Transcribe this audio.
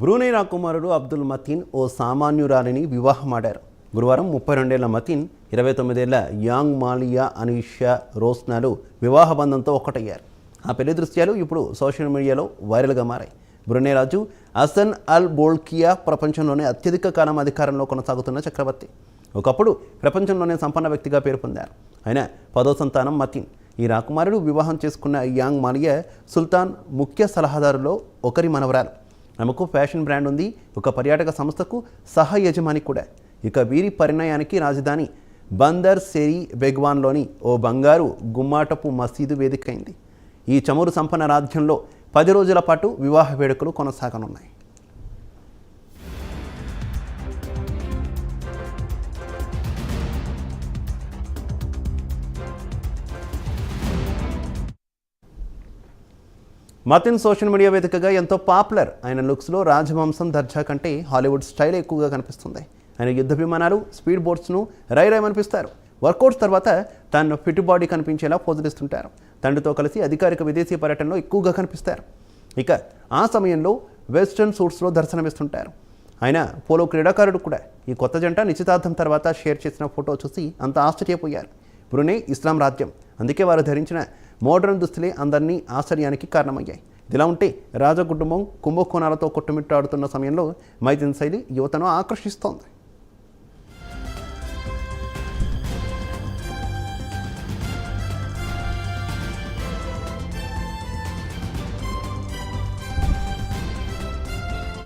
Brunei రాకుమారుడు అబ్దుల్ మతీన్ ఓ సామాన్యురాలిని వివాహమాడారు. గురువారం ముప్పై రెండేళ్ళ మతీన్ ఇరవై తొమ్మిదేళ్ళ యాంగ్ మాలియా అనీషా రోస్నాలు వివాహ బంధంతో ఒక్కటయ్యారు ఆ పెళ్ళి దృశ్యాలు ఇప్పుడు సోషల్ మీడియాలో వైరల్గా మారాయి. బ్రునే రాజు హసన్ అల్ బోల్కియా ప్రపంచంలోనే అత్యధిక కాలం అధికారంలో కొనసాగుతున్న చక్రవర్తి. ఒకప్పుడు ప్రపంచంలోనే సంపన్న వ్యక్తిగా పేరు పొందారు. ఆయన పదో సంతానం మతీన్. ఈ రాకుమారుడు వివాహం చేసుకున్న యాంగ్ మాలియా సుల్తాన్ ముఖ్య సలహాదారులో ఒకరి మనవరాలు. ఆమెకు ఫ్యాషన్ బ్రాండ్ ఉంది. ఒక పర్యాటక సంస్థకు సహ యజమాని కూడా. ఇక వీరి పరిణయానికి రాజధాని బందర్ సెరీ బెగ్వాన్లోని ఓ బంగారు గుమ్మాటపు మసీదు వేదికైంది ఈ చమురు సంపన్న రాజ్యంలో పది రోజుల పాటు వివాహ వేడుకలు కొనసాగనున్నాయి. మతిన్ సోషల్ మీడియా వేదికగా ఎంతో పాపులర్. ఆయన లుక్స్లో రాజవంశం దర్జా కంటే హాలీవుడ్ స్టైల్ ఎక్కువగా కనిపిస్తుంది. ఆయన యుద్ధ విమానాలు స్పీడ్ బోట్స్ను రై అనిపిస్తారు వర్కౌట్స్ తర్వాత తన ఫిట్ బాడీ కనిపించేలా పోజులిస్తుంటారు తండ్రితో కలిసి అధికారిక విదేశీ పర్యటనలో ఎక్కువగా కనిపిస్తారు. ఇక ఆ సమయంలో వెస్ట్రన్ సూట్స్లో దర్శనమిస్తుంటారు. ఆయన పోలో క్రీడాకారుడు కూడా. ఈ కొత్త జంట నిశ్చితార్థం తర్వాత షేర్ చేసిన ఫోటో చూసి అంత ఆశ్చర్యపోయారు. బ్రునే ఇస్లాం రాజ్యం. అందుకే వారు ధరించిన మోడర్న్ దుస్తులే అందరినీ ఆశ్చర్యానికి కారణమయ్యాయి. ఇదిలా ఉంటే రాజకుటుంబం కుంభకోణాలతో కొట్టుమిట్టాడుతున్న సమయంలో మైథిన్ శైలి యువతను ఆకర్షిస్తోంది.